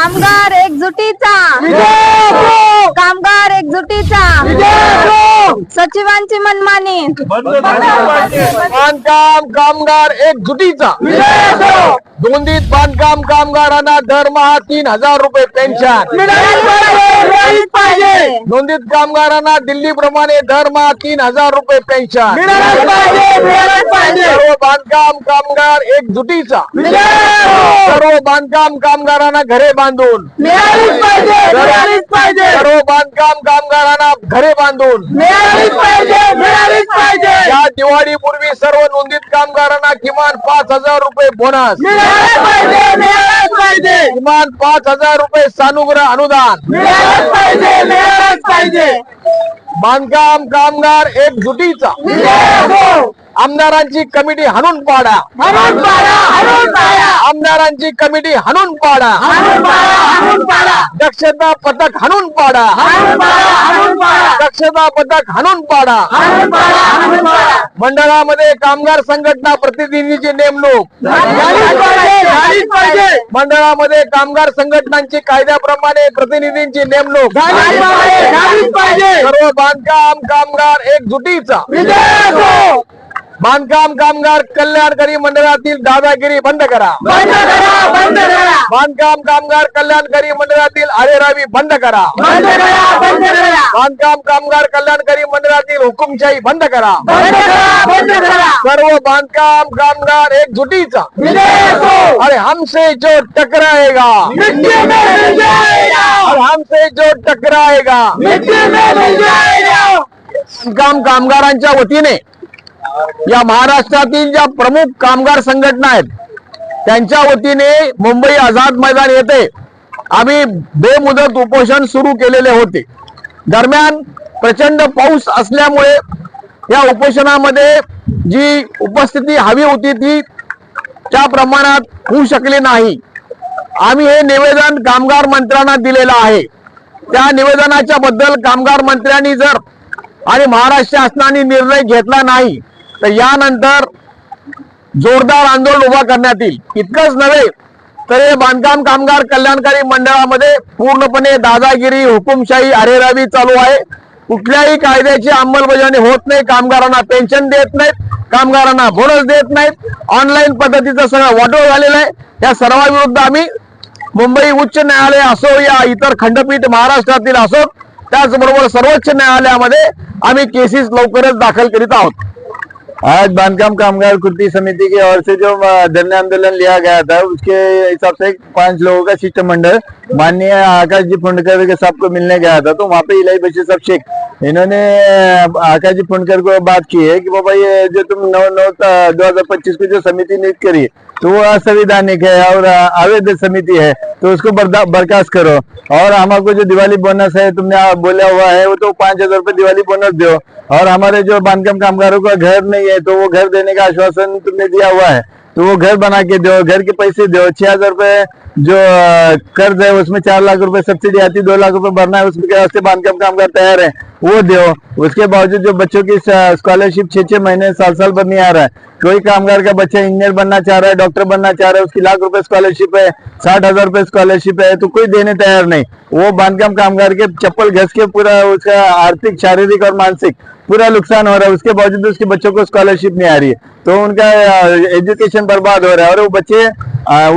कामगार एकजुटीचा. कामगार एकजुटीचा. सचिवांची मनमानी. बांधकाम कामगार एकजुटीचा. नोंदीत बांधकाम कामगारांना दरमहा तीन हजार रुपये पेन्शन मिळालीच पाहिजे. नोंदीत कामगारांना दिल्ली प्रमाणे दरमहा तीन हजार रुपये पेन्शन मिळालीच पाहिजे, मिळालीच पाहिजे. सर्व बांधकाम कामगार एकजुटीचा. सर्व बांधकाम कामगारांना घरे बांधून. मिळालीच पाहिजे मिळालीच पाहिजे. सर्व बांधकाम कामगारांना घरे बांधून. मिळालीच पाहिजे. या दिवाळीपूर्वी सर्व नोंदीत कामगारांना किमान पाच हजार रुपये बोनस किमान पाच हजार रुपये सानुग्रह अनुदान. बांधकाम कामगार एकजुटीचा. आमदारांची कमिटी हाणून पाडा. आमदारांची कमिटी हाणून पाडा. दक्षता पथक हाणून पाडा. दक्षता पथक हाणून पाडा. मंडळामध्ये कामगार संघटना प्रतिनिधीची नेमणूक. मंडळामध्ये कामगार संघटनांची कायद्याप्रमाणे प्रतिनिधींची नेमणूक. सर्व बांधकाम कामगार एकजुटीचा. बांधकाम कामगार कल्याणकारी मंडळातील दादागिरी बंद करा. बंद करा बंद करा. बांधकाम कामगार कल्याणकारी मंडळातील आरेरावी बंद करा. बंद करा बंद करा. बांधकाम कामगार कल्याणकारी मंडळातील हुकुमशाही बंद करा. बंद करा बंद करा. सर्व बांधकाम कामगार एकजुटीचा. विजय असो अरे हमसे जो टकराएगा. और हमसे जो टकराएगा. बांधकाम कामगारांच्या वतीने या महाराष्ट्रातील ज्या प्रमुख कामगार संघटना आहेत त्यांच्या वतीने मुंबई आझाद मैदान येथे आम्ही बेमुदत उपोषण सुरू केलेले होते. दरम्यान प्रचंड पाऊस असल्यामुळे या उपोषणामध्ये जी उपस्थिती हवी होती ती त्या प्रमाणात होऊ शकली नाही. आम्ही हे निवेदन कामगार मंत्र्यांना दिलेलं आहे. त्या निवेदनाच्या बद्दल कामगार मंत्र्यांनी जर आणि महाराष्ट्र शासनाने निर्णय घेतला नाही तर यानंतर जोरदार आंदोलन उभा करण्यात येईल. इतकंच नव्हे तर हे बांधकाम कामगार कल्याणकारी मंडळामध्ये पूर्णपणे दादागिरी हुकुमशाही अरेरावी चालू आहे. कुठल्याही कायद्याची अंमलबजावणी होत नाही कामगारांना पेन्शन देत नाहीत कामगारांना बोनस देत नाहीत. ऑनलाईन पद्धतीचं सगळं वाटोळ झालेलं आहे. या सर्वाविरुद्ध आम्ही मुंबई उच्च न्यायालय असो या इतर खंडपीठ महाराष्ट्रातील असो त्याचबरोबर सर्वोच्च न्यायालयामध्ये आम्ही केसेस लवकरच दाखल करीत आहोत. आज बांधकाम कामगार कुर्ती समिति की ओर से जो धरने आंदोलन लिया गया था, उसके हिसाब से पाँच लोगों का शिष्टमंडल माननीय आकाश जी फुंडकर के साहब को मिलने गया था। तो वहाँ पे इलाई बच्चे सब शेख इन्होंने अ, आकाश जी को बात की है कि बाबा ये जो तुम नौ नौ दो हजार पच्चीस को जो समिति नियुक्त करी तो वो असंविधानिक है और अ, अवैध समिति है तो उसको बर्दा- बर्खास्त करो। और हमारे जो दिवाली बोनस है तुमने बोला हुआ है वो तो पांच हजार रुपए दिवाली बोनस दो। और हमारे जो बांधकाम कामगारों का घर नहीं है तो वो घर देने का आश्वासन तुमने दिया हुआ है। तो वो घर बना के दो घर के पैसे दो छह हजार रुपए जो कर्ज है, उसमें चार लाख रुपए सब्सिडी आती है, दो लाख रुपए भरना है, उसके वास्ते बांधकाम कामगार तैयार है। वो दो, उसके बावजूद जो बच्चों की स्कॉलरशिप छह छह महीने साल साल भर नहीं आ रहा है। कोई कामगार का बच्चा इंजीनियर बनना चाह रहा है डॉक्टर बनना चाह रहा है, उसकी लाख रुपए स्कॉलरशिप है, साठ हज़ार रुपए स्कॉलरशिप है तो कोई देने तैयार नहीं। वो बांधकाम कामगार के चप्पल घस के पूरा उसका आर्थिक, शारीरिक और मानसिक पूरा नुकसान हो रहा है, उसके बावजूद उसके बच्चों को स्कॉलरशिप नहीं आ रही है। तो उनका एजुकेशन बर्बाद हो रहा है और वो बच्चे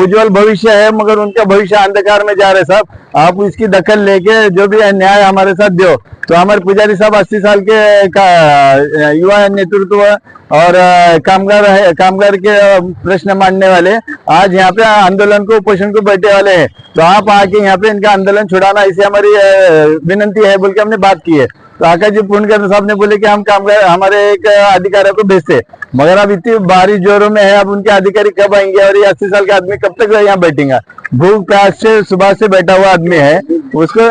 उज्जवल भविष्य है, मगर उनका भविष्य अंधकार में जा रहे साहब आप इसकी दखल लेके जो भी न्याय हमारे साथ दो। तो हमारे पुजारी साहब अस्सी साल के, का युवा नेतृत्व और कामगार है, कामगार के प्रश्न मानने वाले, आज यहाँ पे आंदोलन को, उपोषण को बैठे वाले हैं। तो आप आके यहाँ पे इनका आंदोलन छुड़ाना, इसे हमारी विनंती है, बोल के हमने बात की है। तो आकाश जी पूर्णकर साहब ने बोले कि हम काम कर, हमारे एक अधिकारी को भेजते। मगर अब इतनी बारिश जोरों में है, अब उनके अधिकारी कब आएँगे और ये अस्सी साल का आदमी कब तक यहाँ बैठेगा? भूख प्यास से, सुबह से बैठा हुआ आदमी है। उसको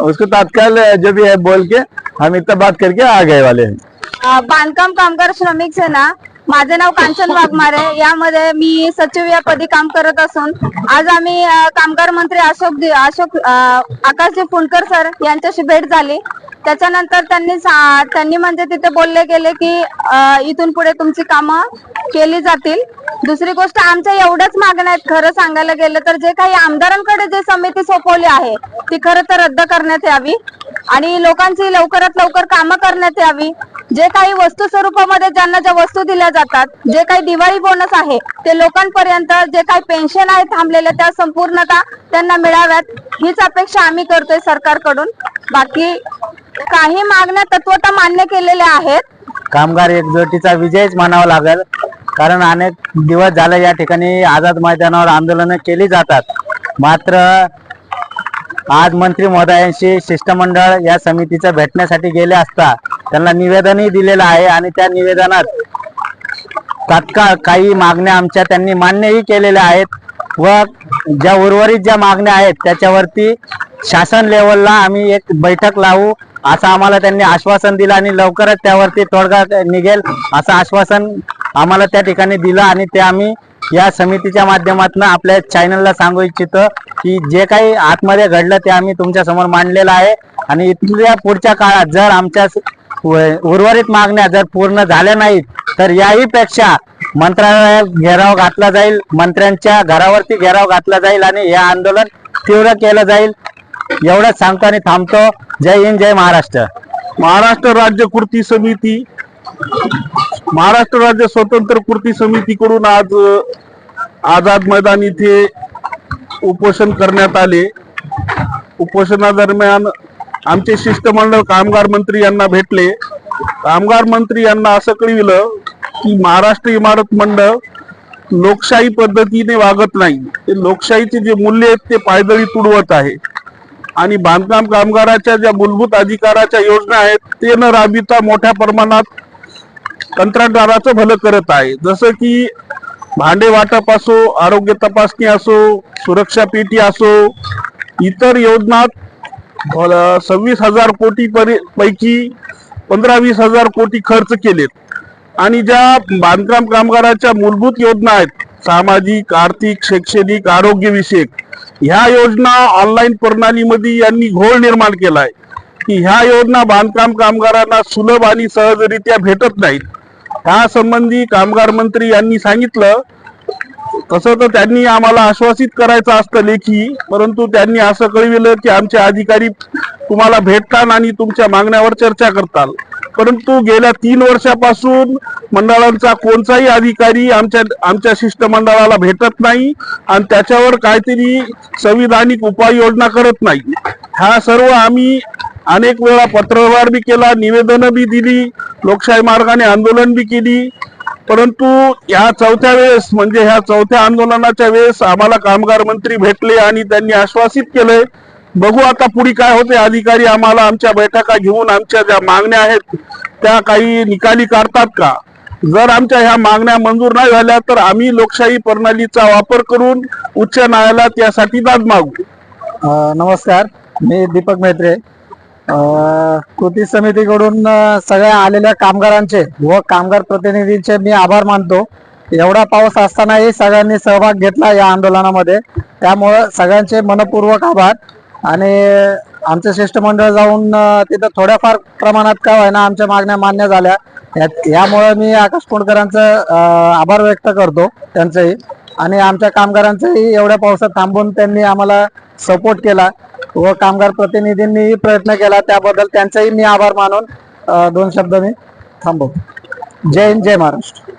उसको तत्काल जो भी है बोल के हम इतना बात करके आ गए वाले हैं। बांधकाम कामगार श्रमिक सेना माझे नाव कांचन वाघमारे. यामध्ये मी सचिव या पदी काम करत असून आज आम्ही कामगार मंत्री अशोक अशोक आकाशजी फुंडकर सर यांच्याशी भेट झाली. त्याच्यानंतर त्यांनी त्यांनी म्हणजे तिथे बोलले गेले की इथून पुढे तुमची कामं केली जातील. दुसरी गोष्ट आमच्या एवढ्याच मागण्या आहेत. खरं सांगायला गेलं तर जे काही आमदारांकडे जे समिती सोपवली आहे ती खरं तर रद्द करण्यात यावी. आणि लोकांची लवकरात लवकर कामं करण्यात यावी. जे काही वस्तू स्वरूपामध्ये ज्यांना ज्या वस्तू दिल्या जातात जे काही दिवाळी बोनस आहे ते लोकांपर्यंत जे काही पेन्शन आहे थांबलेल्या त्या संपूर्णता त्यांना मिळाव्यात हीच अपेक्षा आम्ही करतोय सरकारकडून. बाकी काही मागण्या तत्वता मान्य केलेल्या आहेत. कामगार एकजुटीचा विजयच म्हणावा लागेल कारण अनेक दिवस झाले या ठिकाणी आझाद मैदानावर आंदोलनं केली जातात. मात्र आज मंत्री महोदयांशी शिष्टमंडळ या समितीचं भेटण्यासाठी गेले असता त्यांना निवेदनही दिलेलं आहे आणि त्या निवेदनात तात्काळ काही मागण्या आमच्या त्यांनी मान्यही केलेल्या आहेत व ज्या उर्वरित ज्या मागण्या आहेत त्याच्यावरती शासन लेवलला आम्ही एक बैठक लावू असं आम्हाला त्यांनी आश्वासन दिलं आणि लवकरच त्यावरती तोडगा निघेल असं आश्वासन आम्हाला त्या ठिकाणी दिलं आणि ते आम्ही या समितीच्या माध्यमातून आपल्या चॅनलला सांगू इच्छितो की जे काही आतमध्ये घडलं ते आम्ही तुमच्यासमोर मांडलेलं आहे. आणि इथल्या पुढच्या काळात जर आमच्या उर्वरित मागण्या जर पूर्ण झाल्या नाहीत तर याही पेक्षा मंत्रालयात घेराव घातला जाईल मंत्र्यांच्या घरावरती घेराव घातला जाईल आणि हे आंदोलन तीव्र केलं जाईल. एवढंच सांगतो आणि थांबतो. जय हिंद जय महाराष्ट्र. महाराष्ट्र राज्य कृती समिती महाराष्ट्र राज्य स्वतंत्र कृती समितीकडून आज आझाद मैदान इथे उपोषण करण्यात आले. उपोषणादरम्यान आमचे शिष्टमंडळ कामगार मंत्री यांना भेटले. कामगार मंत्री यांना असं कळविलं की महाराष्ट्र इमारत मंडळ लोकशाही पद्धतीने वागत नाही. ते लोकशाहीचे जे मूल्य आहेत ते पायदळी तुडवत आहे. आणि बांधकाम कामगाराच्या ज्या मूलभूत अधिकाराच्या योजना आहेत ते न राबविता मोठ्या प्रमाणात कंत्राटदाराचं भलं करत आहे. जसं की भांडे वाटप असो आरोग्य तपासणी असो सुरक्षा पेटी असो इतर योजनात सव्वीस हजार कोटी पैकी पंधरा वीस हजार कोटी खर्च केलेत. आणि ज्या बांधकाम कामगाराच्या मूलभूत योजना आहेत सामाजिक आर्थिक शैक्षणिक आरोग्य विषयक ह्या योजना ऑनलाईन प्रणालीमध्ये यांनी घोळ निर्माण केलाय. की ह्या योजना बांधकाम कामगारांना सुलभ आणि सहजरित्या भेटत नाहीत. ह्या संबंधी कामगार मंत्री यांनी सांगितलं तसं तर त्यांनी आम्हाला आश्वासित करायचं असतं लेखी परंतु त्यांनी असं कळविलं की आमचे अधिकारी तुम्हाला भेटतात आणि तुमच्या मागण्यावर चर्चा करतात परंतु गेल्या तीन वर्षापासून मंडळांचा कोणताही अधिकारी आमच्या आमच्या शिष्टमंडळाला भेटत नाही आणि त्याच्यावर काहीतरी संविधानिक उपाययोजना करत नाही. हा सर्व आम्ही अनेक वेळा पत्रव्यवहार बी केला निवेदनं बी दिली लोकशाही मार्गाने आंदोलन बी केली. परंतु या चौथ्या वेळेस म्हणजे ह्या चौथ्या आंदोलनाच्या वेळेस आम्हाला कामगार मंत्री भेटले आणि त्यांनी आश्वासित केलंय बघू आता पुढे काय होते अधिकारी आम्हाला आमच्या बैठका घेऊन आमच्या ज्या मागण्या आहेत त्या काही निकाली काढतात का? जर आमच्या ह्या मागण्या मंजूर नाही झाल्या तर आम्ही लोकशाही प्रणालीचा वापर करून उच्च न्यायालयात यासाठी दाद मागू. नमस्कार. मी दीपक मेत्रे कृती समितीकडून सगळ्या आलेल्या कामगारांचे व कामगार प्रतिनिधींचे मी आभार मानतो. एवढा पाऊस असतानाही सगळ्यांनी सहभाग घेतला या आंदोलनामध्ये. त्यामुळं सगळ्यांचे मनपूर्वक आभार. आणि आमचं शिष्टमंडळ जाऊन तिथं थोड्याफार प्रमाणात काय व्हायना आमच्या मागण्या मान्य झाल्या. यामुळे मी आकाश कोंडकरांचं आभार व्यक्त करतो त्यांचंही. आणि आमच्या कामगारांचंही एवढ्या पावसात थांबून त्यांनी आम्हाला सपोर्ट केला. व कामगार प्रतिनिधींनीही प्रयत्न केला. त्याबद्दल त्यांचाही मी आभार मानून दोन शब्द मी थांबवतो. जय हिंद जय महाराष्ट्र.